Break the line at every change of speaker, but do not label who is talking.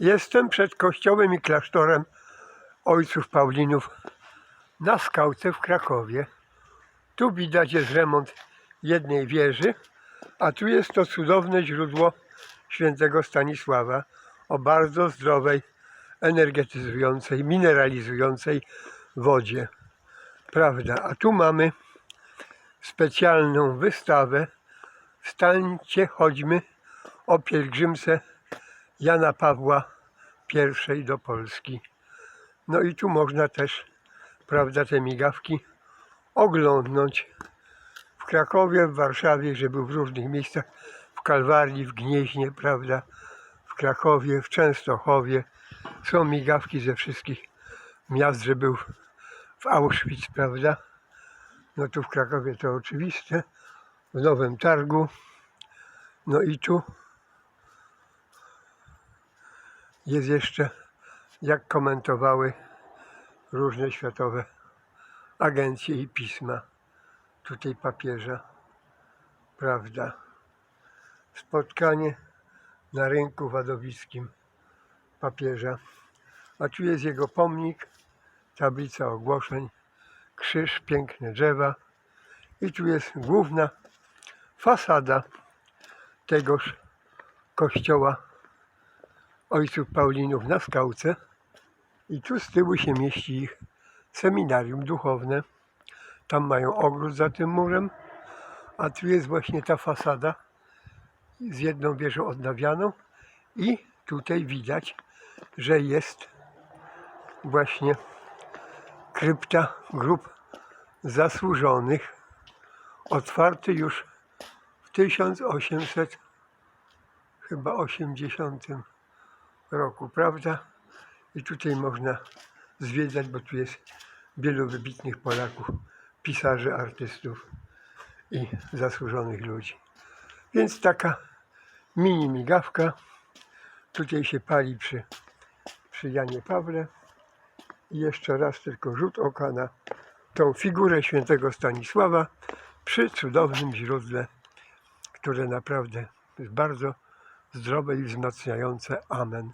Jestem przed kościołem i klasztorem ojców Paulinów na skałce w Krakowie. Tu widać jest remont jednej wieży, a tu jest to cudowne źródło świętego Stanisława o bardzo zdrowej, energetyzującej, mineralizującej wodzie. Prawda? A tu mamy specjalną wystawę Wstańcie, chodźmy o pielgrzymce Jana Pawła I do Polski. No i tu można też, prawda, te migawki oglądnąć w Krakowie, w Warszawie, że był w różnych miejscach, w Kalwarii, w Gnieźnie, prawda, w Krakowie, w Częstochowie. Są migawki ze wszystkich miast, że był w Auschwitz, prawda. No tu w Krakowie to oczywiste, w Nowym Targu. No i tu jest jeszcze, jak komentowały różne światowe agencje i pisma tutaj papieża. Prawda. Spotkanie na rynku wadowickim papieża. A tu jest jego pomnik, tablica ogłoszeń, krzyż, piękne drzewa. I tu jest główna fasada tegoż kościoła ojców Paulinów na skałce. I tu z tyłu się mieści ich seminarium duchowne. Tam mają ogród za tym murem, a tu jest właśnie ta fasada z jedną wieżą odnawianą i tutaj widać, że jest właśnie krypta grup zasłużonych, otwarty już w 1800 chyba 80 roku, prawda? I tutaj można zwiedzać, bo tu jest wielu wybitnych Polaków, pisarzy, artystów i zasłużonych ludzi. Więc taka mini migawka tutaj się pali przy, przy Janie Pawle. I jeszcze raz tylko rzut oka na tą figurę świętego Stanisława przy cudownym źródle, które naprawdę jest bardzo zdrowe i wzmacniające. Amen.